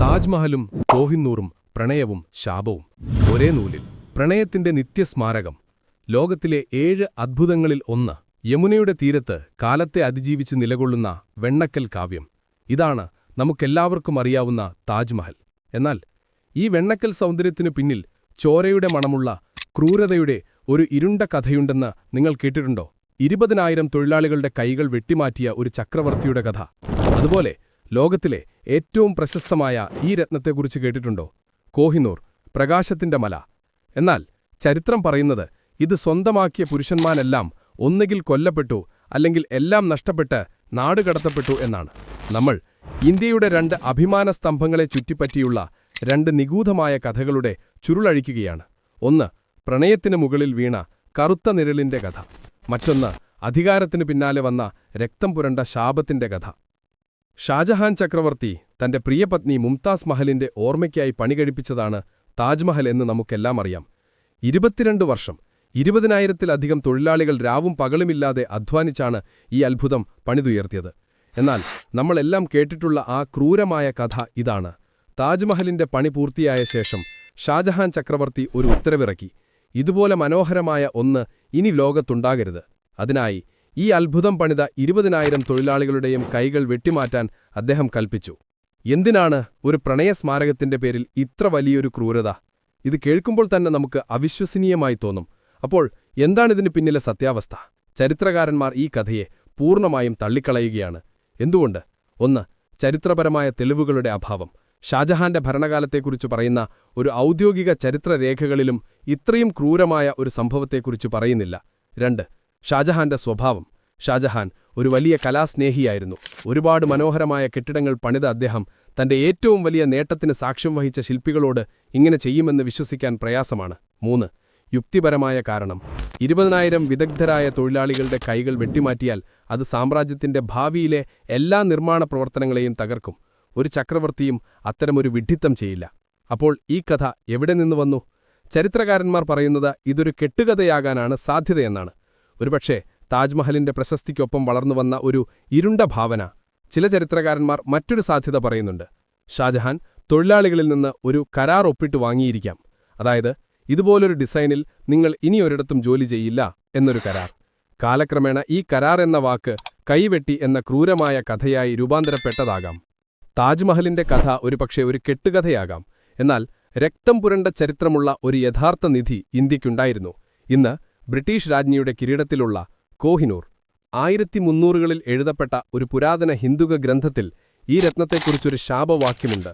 താജ്മഹലും കോഹിന്നൂറും പ്രണയവും ശാപവും. ഒരേ നൂലിൽ പ്രണയത്തിന്റെ നിത്യസ്മാരകം. ലോകത്തിലെ ഏഴ് അദ്ഭുതങ്ങളിൽ ഒന്ന്. യമുനയുടെ തീരത്ത് കാലത്തെ അതിജീവിച്ച് നിലകൊള്ളുന്ന വെണ്ണക്കൽ കാവ്യം. ഇതാണ് നമുക്കെല്ലാവർക്കും അറിയാവുന്ന താജ്മഹൽ. എന്നാൽ ഈ വെണ്ണക്കൽ സൗന്ദര്യത്തിനു പിന്നിൽ ചോരയുടെ മണമുള്ള ക്രൂരതയുടെ ഒരു ഇരുണ്ട കഥയുണ്ടെന്ന് നിങ്ങൾ കേട്ടിട്ടുണ്ടോ? ഇരുപതിനായിരം തൊഴിലാളികളുടെ കൈകൾ വെട്ടിമാറ്റിയ ഒരു ചക്രവർത്തിയുടെ കഥ. അതുപോലെ ലോകത്തിലെ ഏറ്റവും പ്രശസ്തമായ ഈ രത്നത്തെക്കുറിച്ച് കേട്ടിട്ടുണ്ടോ? കോഹിനൂർ പ്രകാശത്തിന്റെ മല. എന്നാൽ ചരിത്രം പറയുന്നത് ഇത് സ്വന്തമാക്കിയ പുരുഷന്മാരെല്ലാം ഒന്നുകിൽ കൊല്ലപ്പെട്ടു അല്ലെങ്കിൽ എല്ലാം നഷ്ടപ്പെട്ട് നാടുകടത്തപ്പെട്ടു എന്നാണ്. നമ്മൾ ഇന്ത്യയുടെ രണ്ട് അഭിമാന സ്തംഭങ്ങളെ ചുറ്റിപ്പറ്റിയുള്ള രണ്ട് നിഗൂഢമായ കഥകളുടെ ചുരുളഴിക്കുകയാണ്. ഒന്ന് പ്രണയത്തിന് മുകളിൽ വീണ കറുത്ത നിഴലിന്റെ കഥ. മറ്റൊന്ന് അധികാരത്തിനു പിന്നാലെ വന്ന രക്തം പുരണ്ട ശാപത്തിന്റെ കഥ. ഷാജഹാൻ ചക്രവർത്തി തന്റെ പ്രിയപത്നി മുംതാസ് മഹലിന്റെ ഓർമ്മയ്ക്കായി പണികഴിപ്പിച്ചതാണ് താജ്മഹൽ എന്ന് നമുക്കെല്ലാം അറിയാം. ഇരുപത്തിരണ്ട് വർഷം ഇരുപതിനായിരത്തിലധികം തൊഴിലാളികൾ രാവും പകലുമില്ലാതെ അധ്വാനിച്ചാണ് ഈ അത്ഭുതം പണിതുയർത്തിയത്. എന്നാൽ നമ്മളെല്ലാം കേട്ടിട്ടുള്ള ആ ക്രൂരമായ കഥ ഇതാണ്. താജ്മഹലിന്റെ പണി പൂർത്തിയായ ശേഷം ഷാജഹാൻ ചക്രവർത്തി ഒരു ഉത്തരവിറക്കി. ഇതുപോലെ മനോഹരമായ ഒന്ന് ഇനി ലോകത്തുണ്ടാകരുത്. അതിനായി ഈ അത്ഭുതം പണിത ഇരുപതിനായിരം തൊഴിലാളികളുടെയും കൈകൾ വെട്ടിമാറ്റാൻ അദ്ദേഹം കൽപ്പിച്ചു. എന്തിനാണ് ഒരു പ്രണയ സ്മാരകത്തിന്റെ പേരിൽ ഇത്ര വലിയൊരു ക്രൂരത? ഇത് കേൾക്കുമ്പോൾ തന്നെ നമുക്ക് അവിശ്വസനീയമായി തോന്നും. അപ്പോൾ എന്താണിതിന് പിന്നിലെ സത്യാവസ്ഥ? ചരിത്രകാരന്മാർ ഈ കഥയെ പൂർണമായും തള്ളിക്കളയുകയാണ്. എന്തുകൊണ്ട്? ഒന്ന് ചരിത്രപരമായ തെളിവുകളുടെ അഭാവം. ഷാജഹാന്റെ ഭരണകാലത്തെക്കുറിച്ച് പറയുന്ന ഒരു ഔദ്യോഗിക ചരിത്രരേഖകളിലും ഇത്രയും ക്രൂരമായ ഒരു സംഭവത്തെക്കുറിച്ച് പറയുന്നില്ല. രണ്ട് ഷാജഹാന്റെ സ്വഭാവം. ഷാജഹാൻ ഒരു വലിയ കലാസ്നേഹിയായിരുന്നു. ഒരുപാട് മനോഹരമായ കെട്ടിടങ്ങൾ പണിത അദ്ദേഹം തന്റെ ഏറ്റവും വലിയ നേട്ടത്തിന് സാക്ഷ്യം വഹിച്ച ശില്പികളോട് ഇങ്ങനെ ചെയ്യുമെന്ന് വിശ്വസിക്കാൻ പ്രയാസമാണ്. മൂന്ന് യുക്തിപരമായ കാരണം. ഇരുപതിനായിരം വിദഗ്ധരായ തൊഴിലാളികളുടെ കൈകൾ വെട്ടിമാറ്റിയാൽ അത് സാമ്രാജ്യത്തിന്റെ ഭാവിയിലെ എല്ലാ നിർമ്മാണ പ്രവർത്തനങ്ങളെയും തകർക്കും. ഒരു ചക്രവർത്തിയും അത്തരമൊരു വിഡ്ഢിത്തം ചെയ്യില്ല. അപ്പോൾ ഈ കഥ എവിടെ നിന്ന് വന്നു? ചരിത്രകാരന്മാർ പറയുന്നത് ഇതൊരു കെട്ടുകഥയാകാനാണ് സാധ്യതയെന്നാണ്. ഒരുപക്ഷേ താജ്മഹലിന്റെ പ്രശസ്തിക്കൊപ്പം വളർന്നുവന്ന ഒരു ഇരുണ്ട ഭാവന. ചില ചരിത്രകാരന്മാർ മറ്റൊരു സാധ്യത പറയുന്നുണ്ട്. ഷാജഹാൻ തൊഴിലാളികളിൽ നിന്ന് ഒരു കരാർ ഒപ്പിട്ട് വാങ്ങിയിരിക്കാം. അതായത് ഇതുപോലൊരു ഡിസൈനിൽ നിങ്ങൾ ഇനിയൊരിടത്തും ജോലി ചെയ്യില്ല എന്നൊരു കരാർ. കാലക്രമേണ ഈ കരാർ എന്ന വാക്ക് കൈവെട്ടി എന്ന ക്രൂരമായ കഥയായി രൂപാന്തരപ്പെട്ടതാകാം. താജ്മഹലിന്റെ കഥ ഒരുപക്ഷെ ഒരു കെട്ടുകഥയാകാം. എന്നാൽ രക്തം പുരണ്ട ചരിത്രമുള്ള ഒരു യഥാർത്ഥ നിധി ഇന്ത്യക്കുണ്ടായിരുന്നു. ഇന്ന് ബ്രിട്ടീഷ് രാജ്ഞിയുടെ കിരീടത്തിലുള്ള കോഹിനൂർ ആയിരത്തി മുന്നൂറുകളിൽ എഴുതപ്പെട്ട ഒരു പുരാതന ഹിന്ദുക ഗ്രന്ഥത്തിൽ ഈ രത്നത്തെക്കുറിച്ചൊരു ശാപവാക്യമുണ്ട്.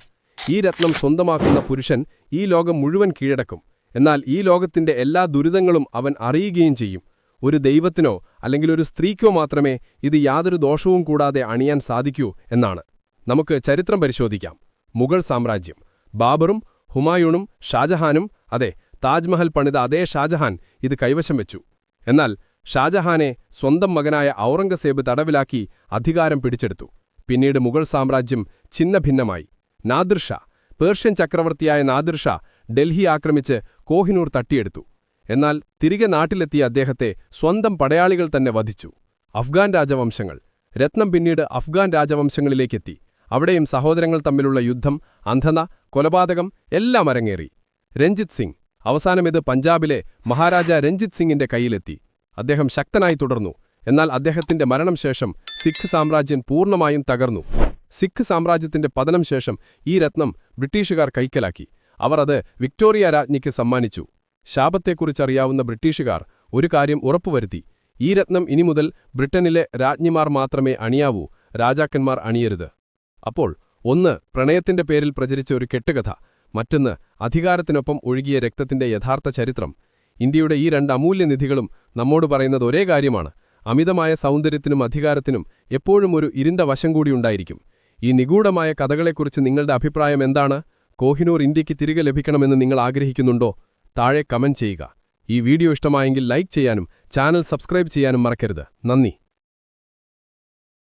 ഈ രത്നം സ്വന്തമാക്കുന്ന പുരുഷൻ ഈ ലോകം മുഴുവൻ കീഴടക്കും. എന്നാൽ ഈ ലോകത്തിന്റെ എല്ലാ ദുരിതങ്ങളും അവൻ അറിയുകയും ചെയ്യും. ഒരു ദൈവത്തിനോ അല്ലെങ്കിൽ ഒരു സ്ത്രീക്കോ മാത്രമേ ഇത് യാതൊരു ദോഷവും കൂടാതെ അണിയാൻ സാധിക്കൂ എന്നാണ്. നമുക്ക് ചരിത്രം പരിശോധിക്കാം. മുഗൾ സാമ്രാജ്യം. ബാബറും ഹുമായൂണും ഷാജഹാനും അതെ താജ്മഹൽ പണിത അതേ ഷാജഹാൻ ഇത് കൈവശം വെച്ചു. എന്നാൽ ഷാജഹാനെ സ്വന്തം മകനായ ഔറംഗസേബ് തടവിലാക്കി അധികാരം പിടിച്ചെടുത്തു. പിന്നീട് മുഗൾ സാമ്രാജ്യം ഛിന്നഭിന്നമായി. നാദിർഷ പേർഷ്യൻ ചക്രവർത്തിയായ നാദിർഷ ഡൽഹി ആക്രമിച്ച് കോഹിനൂർ തട്ടിയെടുത്തു. എന്നാൽ തിരികെ നാട്ടിലെത്തിയ അദ്ദേഹത്തെ സ്വന്തം പടയാളികൾ തന്നെ വധിച്ചു. അഫ്ഗാൻ രാജവംശങ്ങൾ. രത്നം പിന്നീട് അഫ്ഗാൻ രാജവംശങ്ങളിലേക്കെത്തി. അവിടെയും സഹോദരങ്ങൾ തമ്മിലുള്ള യുദ്ധം അന്ധന കൊലപാതകം എല്ലാം അരങ്ങേറി. രഞ്ജിത് സിംഗ് അവസാനം ഇത് പഞ്ചാബിലെ മഹാരാജ രഞ്ജിത് സിംഗിന്റെ കയ്യിലെത്തി. അദ്ദേഹം ശക്തനായി തുടർന്നു. എന്നാൽ അദ്ദേഹത്തിന്റെ മരണം ശേഷം സിഖ് സാമ്രാജ്യം പൂർണമായും തകർന്നു. സിഖ് സാമ്രാജ്യത്തിന്റെ പതനം ശേഷം ഈ രത്നം ബ്രിട്ടീഷുകാർ കൈക്കലാക്കി. അവർ അത് വിക്ടോറിയ രാജ്ഞിക്ക് സമ്മാനിച്ചു. ശാപത്തെക്കുറിച്ചറിയാവുന്ന ബ്രിട്ടീഷുകാർ ഒരു കാര്യം ഉറപ്പുവരുത്തി. ഈ രത്നം ഇനി മുതൽ ബ്രിട്ടനിലെ രാജ്ഞിമാർ മാത്രമേ അണിയാവൂ രാജാക്കന്മാർ അണിയരുത്. അപ്പോൾ ഒന്ന് പ്രണയത്തിന്റെ പേരിൽ പ്രചരിച്ച ഒരു കെട്ടുകഥ. മറ്റൊന്ന് അധികാരത്തിനൊപ്പം ഒഴുകിയ രക്തത്തിന്റെ യഥാർത്ഥ ചരിത്രം. ഇന്ത്യയുടെ ഈ രണ്ട് അമൂല്യനിധികളും നമ്മോട് പറയുന്നത് ഒരേ കാര്യമാണ്. അമിതമായ സൗന്ദര്യത്തിനും അധികാരത്തിനും എപ്പോഴും ഒരു ഇരുണ്ട വശം കൂടിയുണ്ടായിരിക്കും ഈ നിഗൂഢമായ കഥകളെക്കുറിച്ച് നിങ്ങളുടെ അഭിപ്രായം എന്താണ്? കോഹിനൂർ ഇന്ത്യയ്ക്ക് തിരികെ ലഭിക്കണമെന്ന് നിങ്ങൾ ആഗ്രഹിക്കുന്നുണ്ടോ? താഴെ കമന്റ് ചെയ്യുക. ഈ വീഡിയോ ഇഷ്ടമായെങ്കിൽ ലൈക്ക് ചെയ്യാനും ചാനൽ സബ്സ്ക്രൈബ് ചെയ്യാനും മറക്കരുത്. നന്ദി.